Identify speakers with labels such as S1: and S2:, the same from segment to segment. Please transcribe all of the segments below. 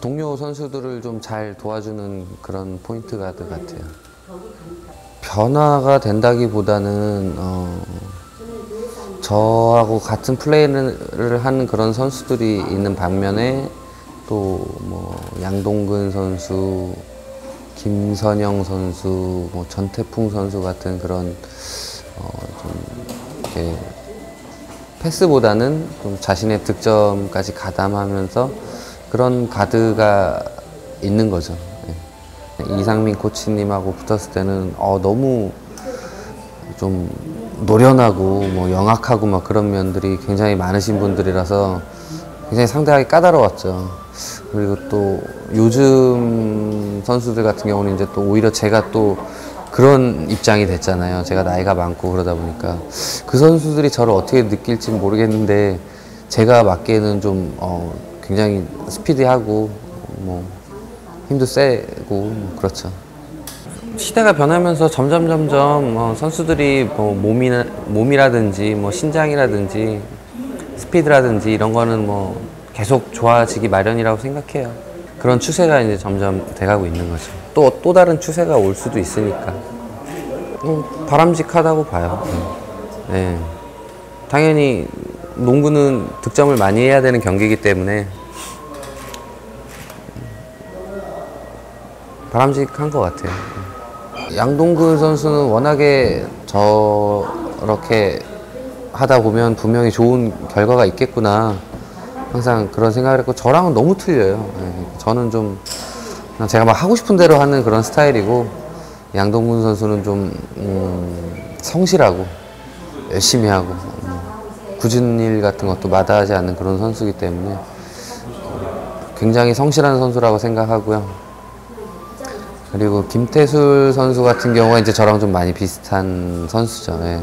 S1: 동료 선수들을 좀 잘 도와주는 그런 포인트 가드 같아요. 변화가 된다기보다는 어, 저하고 같은 플레이를 하는 그런 선수들이 있는 반면에 또 뭐 양동근 선수, 김선영 선수, 뭐 전태풍 선수 같은 그런 어, 좀 이렇게 패스보다는 좀 자신의 득점까지 가담하면서 그런 가드가 있는 거죠. 예. 이상민 코치님하고 붙었을 때는 어, 너무 좀 노련하고 뭐 영악하고 막 그런 면들이 굉장히 많으신 분들이라서 굉장히 상대하기 까다로웠죠. 그리고 또 요즘 선수들 같은 경우는 이제 또 오히려 제가 또 그런 입장이 됐잖아요. 제가 나이가 많고 그러다 보니까 그 선수들이 저를 어떻게 느낄지 모르겠는데 제가 맞기에는 좀 어, 굉장히 스피디하고 뭐 힘도 세고 뭐 그렇죠. 시대가 변하면서 점점 점점 어, 선수들이 뭐 몸이나 몸이라든지 뭐 신장이라든지 스피드라든지 이런 거는 뭐 계속 좋아지기 마련이라고 생각해요. 그런 추세가 이제 점점 돼가고 있는 거죠. 또 또 다른 추세가 올 수도 있으니까 뭐 바람직하다고 봐요. 네. 당연히 농구는 득점을 많이 해야 되는 경기이기 때문에 바람직한 것 같아요. 양동근 선수는 워낙에 저렇게 하다 보면 분명히 좋은 결과가 있겠구나. 항상 그런 생각을 했고, 저랑은 너무 틀려요. 예, 저는 좀, 제가 막 하고 싶은 대로 하는 그런 스타일이고, 양동근 선수는 좀, 음, 성실하고, 열심히 하고, 음, 굳은 일 같은 것도 마다하지 않는 그런 선수이기 때문에, 굉장히 성실한 선수라고 생각하고요. 그리고 김태술 선수 같은 경우가 이제 저랑 좀 많이 비슷한 선수죠. 예.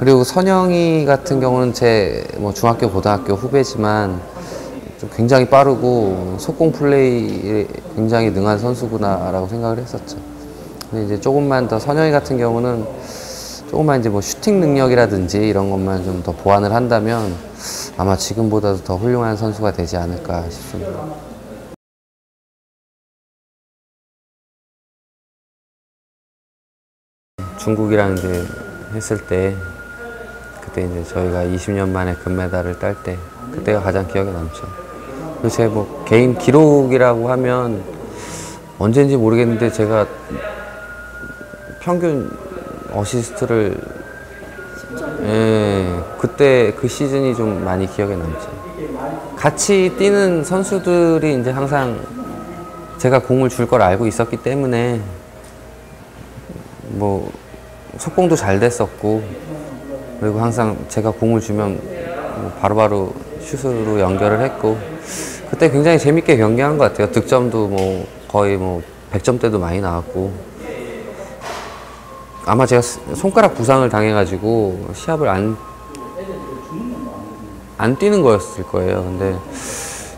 S1: 그리고 선영이 같은 경우는 제 뭐 중학교, 고등학교 후배지만 좀 굉장히 빠르고 속공 플레이에 굉장히 능한 선수구나라고 생각을 했었죠. 근데 이제 조금만 더 선영이 같은 경우는 조금만 이제 뭐 슈팅 능력이라든지 이런 것만 좀 더 보완을 한다면 아마 지금보다도 더 훌륭한 선수가 되지 않을까 싶습니다. 중국이랑 이제 했을 때 그때 이제 저희가 20년 만에 금메달을 딸 때 그때가 가장 기억에 남죠. 제 뭐 개인 기록이라고 하면 언제인지 모르겠는데 제가 평균 어시스트를 예, 그때 그 시즌이 좀 많이 기억에 남죠. 같이 뛰는 선수들이 이제 항상 제가 공을 줄 걸 알고 있었기 때문에 뭐 속공도 잘 됐었고 그리고 항상 제가 공을 주면 뭐 바로바로 슛으로 연결을 했고 그때 굉장히 재밌게 경기한 것 같아요. 득점도 뭐 거의 뭐 100점대도 많이 나왔고 아마 제가 스- 손가락 부상을 당해가지고 시합을 안, 안 뛰는 거였을 거예요. 근데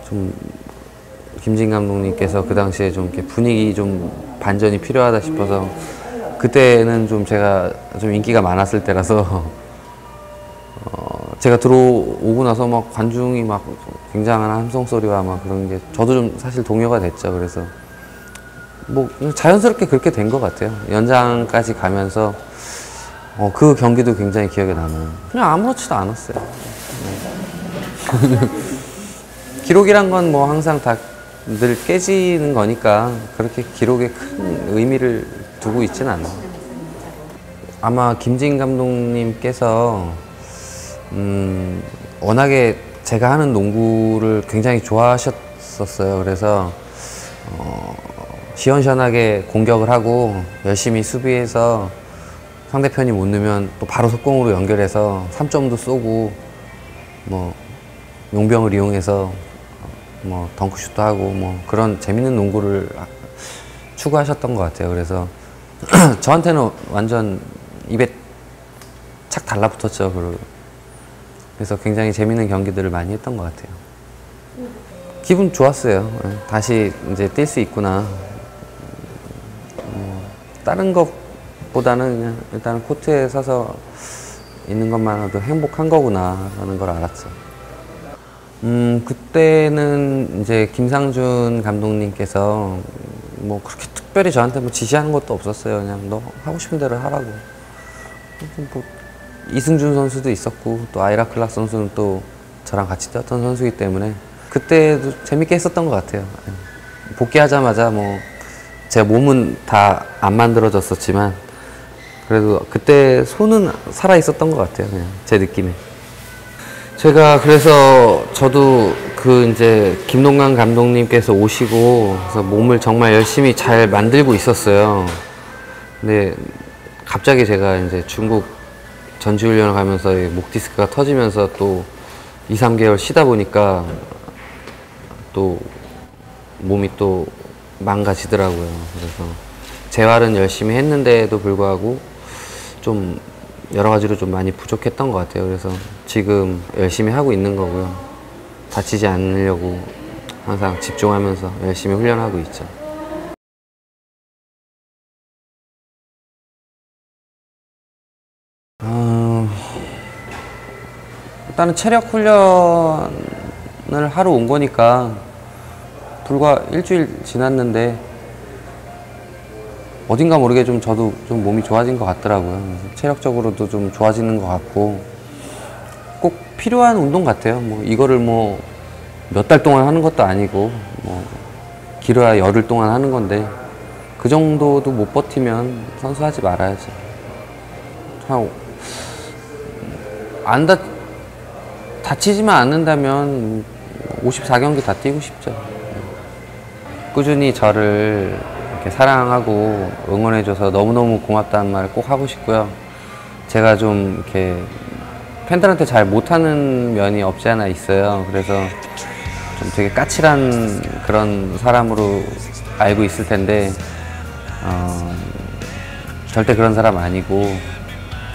S1: 좀 김진 감독님께서 그 당시에 좀 이렇게 분위기 좀 반전이 필요하다 싶어서 그때는 좀 제가 좀 인기가 많았을 때라서 어 제가 들어오고 나서 막 관중이 막 굉장한 함성 소리와 막 그런 게 저도 좀 사실 동요가 됐죠. 그래서 뭐 자연스럽게 그렇게 된 것 같아요. 연장까지 가면서 어, 그 경기도 굉장히 기억에 남아요. 그냥 아무렇지도 않았어요. 네. 기록이란 건 뭐 항상 다 늘 깨지는 거니까 그렇게 기록에 큰 의미를 두고 있지는 않아요. 아마 김진 감독님께서 음, 워낙에 제가 하는 농구를 굉장히 좋아하셨을 없었어요. 그래서 어, 시원시원하게 공격을 하고 열심히 수비해서 상대편이 못 넣으면 또 바로 속공으로 연결해서 3점도 쏘고 뭐 용병을 이용해서 뭐 덩크슛도 하고 뭐 그런 재밌는 농구를 아- 추구하셨던 것 같아요. 그래서 저한테는 완전 입에 착 달라붙었죠. 그- 그래서 굉장히 재밌는 경기들을 많이 했던 것 같아요. 기분 좋았어요. 예, 다시 이제 뛸 수 있구나. 뭐 다른 것보다는 그냥 일단 코트에 서서 있는 것만으로도 행복한 거구나라는 걸 알았죠. 음, 그때는 이제 김상준 감독님께서 뭐 그렇게 특별히 저한테 뭐 지시하는 것도 없었어요. 그냥 너 하고 싶은 대로 하라고. 뭐 이승준 선수도 있었고 또 아이라 클락 선수는 또 저랑 같이 뛰었던 선수이기 때문에 그때도 재밌게 했었던 것 같아요. 예. 복귀하자마자 뭐 제 몸은 다 안 만들어졌었지만 그래도 그때 손은 살아 있었던 것 같아요. 그냥 제 느낌에. 제가 그래서 저도 그 이제 김동관 감독님께서 오시고 그래서 몸을 정말 열심히 잘 만들고 있었어요. 근데 갑자기 제가 이제 중국 전지훈련을 가면서 이목 디스크가 터지면서 또 2, 3개월 쉬다 보니까 또 몸이 또 망가지더라고요. 그래서 재활은 열심히 했는데도 불구하고 좀 여러 가지로 좀 많이 부족했던 것 같아요. 그래서 지금 열심히 하고 있는 거고요. 다치지 않으려고 항상 집중하면서 열심히 훈련하고 있죠. 일단은 체력 훈련을 하러 온 거니까 불과 일주일 지났는데 어딘가 모르게 좀 저도 좀 몸이 좋아진 것 같더라고요. 체력적으로도 좀 좋아지는 것 같고 꼭 필요한 운동 같아요. 뭐 이거를 뭐 몇 달 동안 하는 것도 아니고 뭐 길어야 열흘 동안 하는 건데 그 정도도 못 버티면 선수 하지 말아야지. 한안 다, 다치지만 않는다면 54경기 다 뛰고 싶죠. 꾸준히 저를 이렇게 사랑하고 응원해줘서 너무너무 고맙다는 말을 꼭 하고 싶고요. 제가 좀 이렇게 팬들한테 잘 못하는 면이 없지 않아 있어요. 그래서 좀 되게 까칠한 그런 사람으로 알고 있을 텐데, 어, 절대 그런 사람 아니고,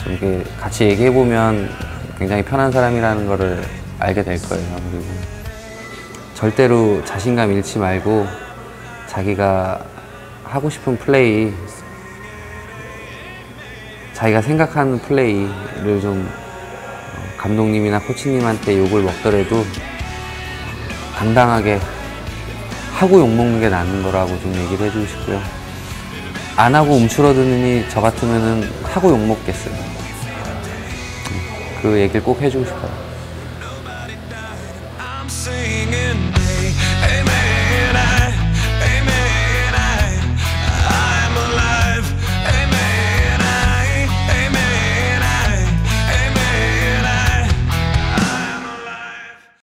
S1: 좀 이렇게 같이 얘기해보면 굉장히 편한 사람이라는 거를 알게 될 거예요. 그리고 절대로 자신감 잃지 말고 자기가 하고 싶은 플레이, 자기가 생각하는 플레이를 좀 어, 감독님이나 코치님한테 욕을 먹더라도 당당하게 하고 욕먹는 게 낫는 거라고 좀 얘기를 해주고 싶고요. 안 하고 움츠러드느니 저 같으면은 하고 욕먹겠어요. 그 얘기를 꼭 해주고 싶어요.